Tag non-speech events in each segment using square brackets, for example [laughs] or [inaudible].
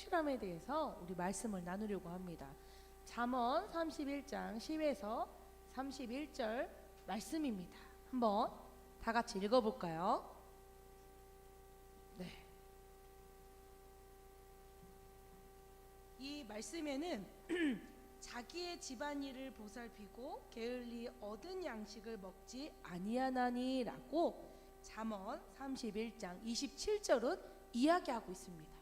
성실함에 대해서 우리 말씀을 나누려고 합니다. 잠언 31장 10에서 31절 말씀입니다. 한번 다 같이 읽어 볼까요? 네. 이 말씀에는 [clears throat] 자기의 집안일을 보살피고 게을리 얻은 양식을 먹지 아니하나니라고 잠언 31장 27절은 이야기하고 있습니다.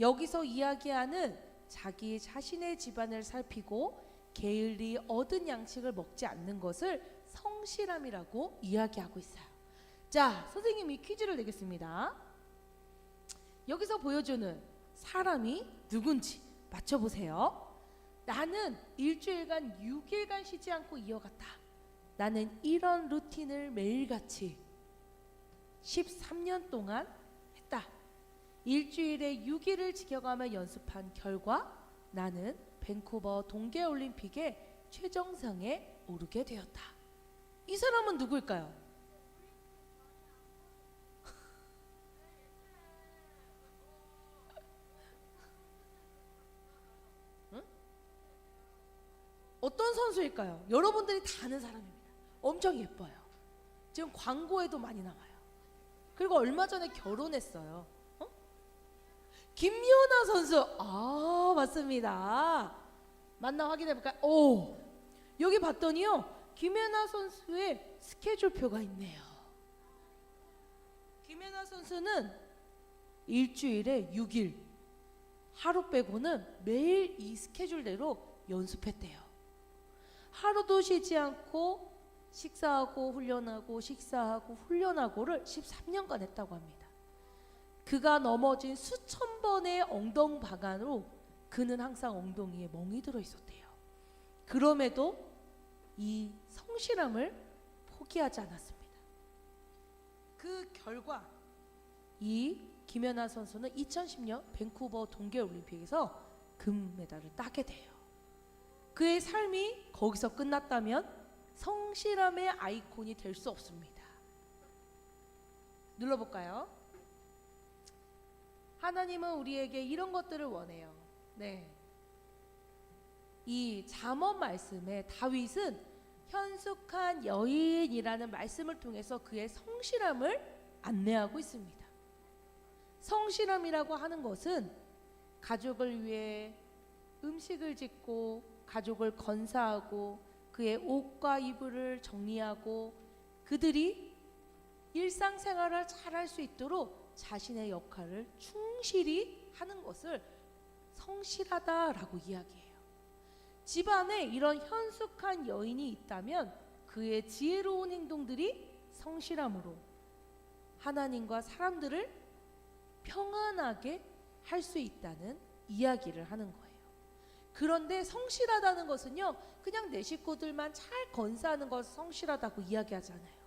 여기서 이야기하는 자기 자신의 집안을 살피고 게을리 얻은 양식을 먹지 않는 것을 성실함이라고 이야기하고 있어요. 자, 선생님이 퀴즈를 내겠습니다. 여기서 보여주는 사람이 누군지 맞춰보세요. 나는 일주일간 6일간 쉬지 않고 이어갔다. 나는 이런 루틴을 매일같이 13년 동안. 일주일에 6일을 지켜가며 연습한 결과 나는 밴쿠버 동계올림픽의 최정상에 오르게 되었다. 이 사람은 누구일까요? [laughs] 응? 어떤 선수일까요? 여러분들이 다 아는 사람입니다. 엄청 예뻐요. 지금 광고에도 많이 나와요. 그리고 얼마 전에 결혼했어요. 어? 김연아 선수. 아, 맞습니다. 맞나 확인해 볼까요? 오. 여기 봤더니요. 김연아 선수의 스케줄표가 있네요. 김연아 선수는 일주일에 6일 하루 빼고는 매일 이 스케줄대로 연습했대요. 하루도 쉬지 않고 식사하고 훈련하고 식사하고 훈련하고를 13년간 했다고 합니다. 그가 넘어진 수천 번의 엉덩방아로 그는 항상 엉덩이에 멍이 들어 있었대요. 그럼에도 이 성실함을 포기하지 않았습니다. 그 결과 이 김연아 선수는 2010년 밴쿠버 동계올림픽에서 금메달을 따게 돼요. 그의 삶이 거기서 끝났다면 성실함의 아이콘이 될 수 없습니다. 눌러볼까요? 하나님은 우리에게 이런 것들을 원해요. 네. 이 잠언 말씀에 다윗은 현숙한 여인이라는 말씀을 통해서 그의 성실함을 안내하고 있습니다. 성실함이라고 하는 것은 가족을 위해 음식을 짓고 가족을 건사하고 그의 옷과 이불을 정리하고 그들이 일상생활을 잘할 수 있도록 자신의 역할을 충실히 하는 것을 성실하다라고 이야기해요. 집안에 이런 현숙한 여인이 있다면 그의 지혜로운 행동들이 성실함으로 하나님과 사람들을 평안하게 할 수 있다는 이야기를 하는 거예요. 그런데 성실하다는 것은요, 그냥 내 식구들만 잘 건사하는 것을 성실하다고 이야기하잖아요.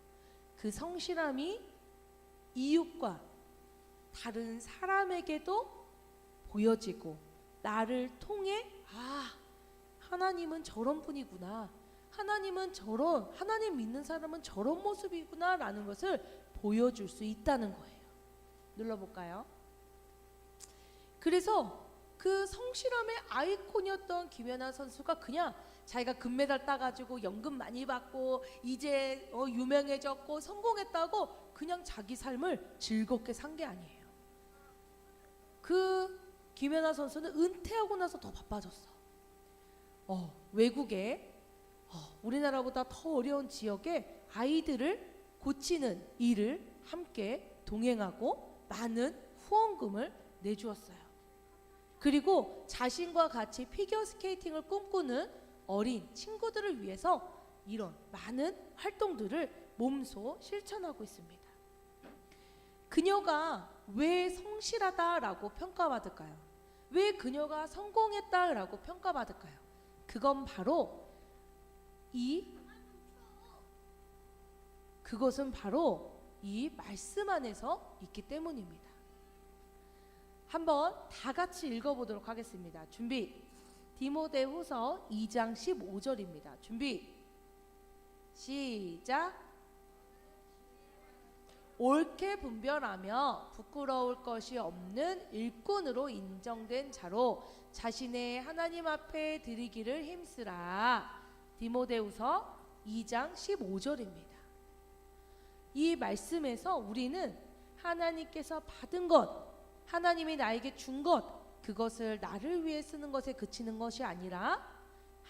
그 성실함이 이웃과 다른 사람에게도 보여지고 나를 통해 아 하나님은 저런 분이구나 하나님은 저런 하나님 믿는 사람은 저런 모습이구나라는 것을 보여줄 수 있다는 거예요. 눌러볼까요? 그래서 그 성실함의 아이콘이었던 김연아 선수가 그냥 자기가 금메달 따가지고 연금 많이 받고 이제 어, 유명해졌고 성공했다고 그냥 자기 삶을 즐겁게 산 게 아니에요. 그 김연아 선수는 은퇴하고 나서 더 바빠졌어. 어, 외국에 어, 우리나라보다 더 어려운 지역에 아이들을 고치는 일을 함께 동행하고 많은 후원금을 내주었어요. 그리고 자신과 같이 피겨 스케이팅을 꿈꾸는 어린 친구들을 위해서 이런 많은 활동들을 몸소 실천하고 있습니다. 그녀가 왜 성실하다라고 평가받을까요? 왜 그녀가 성공했다라고 평가받을까요? 그건 바로 이 그것은 바로 이 말씀 안에서 있기 때문입니다. 한번 다 같이 읽어보도록 하겠습니다. 준비. 디모데후서 2장 15절입니다. 준비. 시작. 옳게 분별하며 부끄러울 것이 없는 일꾼으로 인정된 자로 자신의 하나님 앞에 드리기를 힘쓰라. 디모데후서 2장 15절입니다. 이 말씀에서 우리는 하나님께서 받은 것, 하나님이 나에게 준 것, 그것을 나를 위해 쓰는 것에 그치는 것이 아니라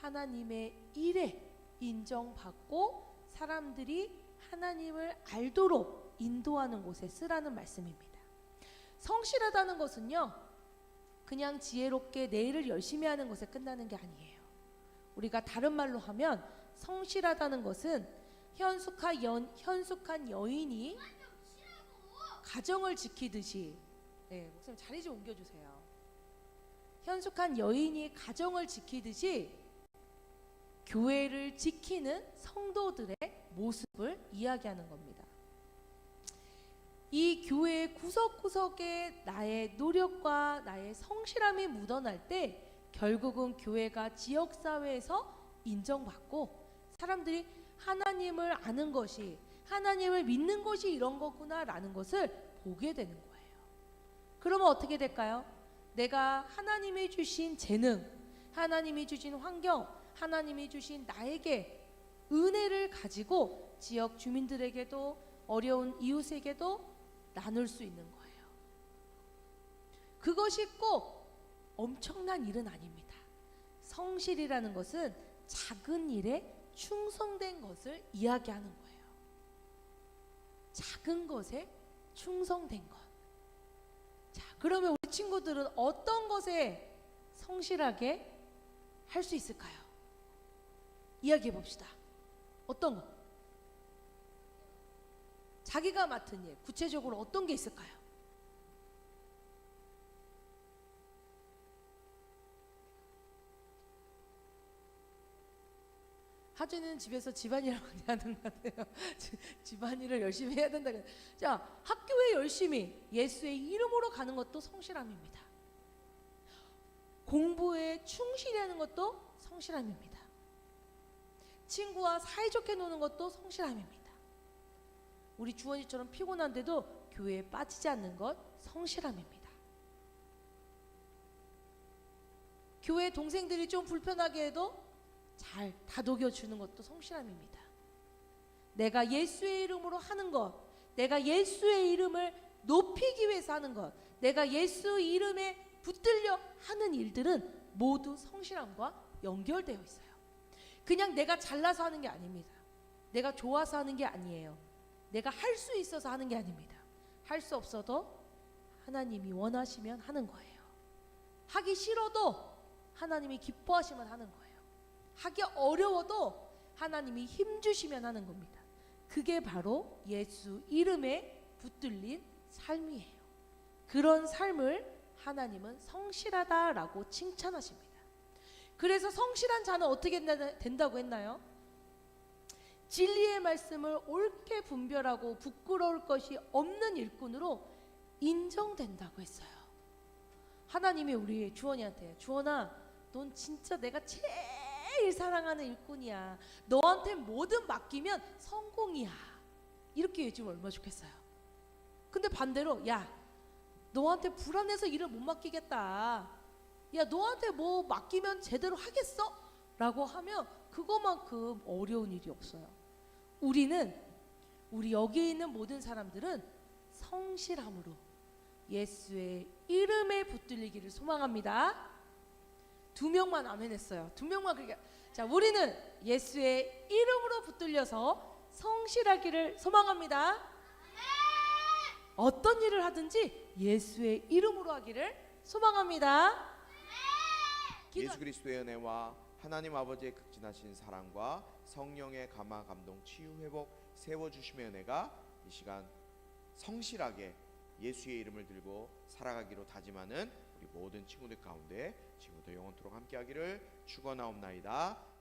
하나님의 일에 인정받고 사람들이 하나님을 알도록 인도하는 곳에 쓰라는 말씀입니다. 성실하다는 것은요, 그냥 지혜롭게 내 일을 열심히 하는 것에 끝나는 게 아니에요. 우리가 다른 말로 하면 성실하다는 것은 현숙한, 연, 현숙한 여인이 가정을 지키듯이 네, 목사님 자리 좀 옮겨주세요. 현숙한 여인이 가정을 지키듯이 교회를 지키는 성도들의 모습을 이야기하는 겁니다. 이 교회의 구석구석에 나의 노력과 나의 성실함이 묻어날 때 결국은 교회가 지역사회에서 인정받고 사람들이 하나님을 아는 것이 하나님을 믿는 것이 이런 거구나라는 것을 보게 되는 거예요. 그러면 어떻게 될까요? 내가 하나님이 주신 재능, 하나님이 주신 환경, 하나님이 주신 나에게 은혜를 가지고 지역 주민들에게도 어려운 이웃에게도 나눌 수 있는 거예요. 그것이 꼭 엄청난 일은 아닙니다. 성실이라는 것은 작은 일에 충성된 것을 이야기하는 거예요. 작은 것에 충성된 것. 자, 그러면 우리 친구들은 어떤 것에 성실하게 할 수 있을까요? 이야기해 봅시다. 어떤 것? 자기가 맡은 일, 구체적으로 어떤 게 있을까요? 하주는 집에서 집안일을 많이 하는 것 같아요. [laughs] 지- 집안일을 열심히 해야 된다. 자, 학교에 열심히 예수의 이름으로 가는 것도 성실함입니다. 공부에 충실히 하는 것도 성실함입니다. 친구와 사이좋게 노는 것도 성실함입니다. 우리 주원이처럼 피곤한데도 교회에 빠지지 않는 것 성실함입니다. 교회 동생들이 좀 불편하게 해도 잘 다독여 주는 것도 성실함입니다. 내가 예수의 이름으로 하는 것, 내가 예수의 이름을 높이기 위해서 하는 것, 내가 예수 이름에 붙들려 하는 일들은 모두 성실함과 연결되어 있어요. 그냥 내가 잘나서 하는 게 아닙니다. 내가 좋아서 하는 게 아니에요. 내가 할 수 있어서 하는 게 아닙니다. 할 수 없어도 하나님이 원하시면 하는 거예요. 하기 싫어도 하나님이 기뻐하시면 하는 거예요. 하기 어려워도 하나님이 힘 주시면 하는 겁니다. 그게 바로 예수 이름에 붙들린 삶이에요. 그런 삶을 하나님은 성실하다라고 칭찬하십니다. 그래서 성실한 자는 어떻게 된다- 된다고 했나요? 진리의 말씀을 옳게 분별하고 부끄러울 것이 없는 일꾼으로 인정된다고 했어요. 하나님이 우리 주원이한테 주원아, 넌 진짜 내가 제일 사랑하는 일꾼이야. 너한테 뭐든 맡기면 성공이야. 이렇게 해주면 얼마나 좋겠어요. 근데 반대로 야, 너한테 불안해서 일을 못 맡기겠다. 야, 너한테 뭐 맡기면 제대로 하겠어? 라고 하면 그거만큼 어려운 일이 없어요. 우리는 우리 여기 있는 모든 사람들은 성실함으로 예수의 이름에 붙들리기를 소망합니다. 두 명만 아멘했어요. 두 명만 그렇게 자 우리는 예수의 이름으로 붙들려서 성실하기를 소망합니다. 어떤 일을 하든지 예수의 이름으로 하기를 소망합니다. 예수 그리스도의 은혜와 하나님 아버지의 극진하신 사랑과 성령의 감화 감동 치유 회복 세워 주심의 은혜가 이 시간 성실하게 예수의 이름을 들고 살아가기로 다짐하는 모든 친구들 가운데 지금부터 영원토록 함께하기를 축원하옵나이다.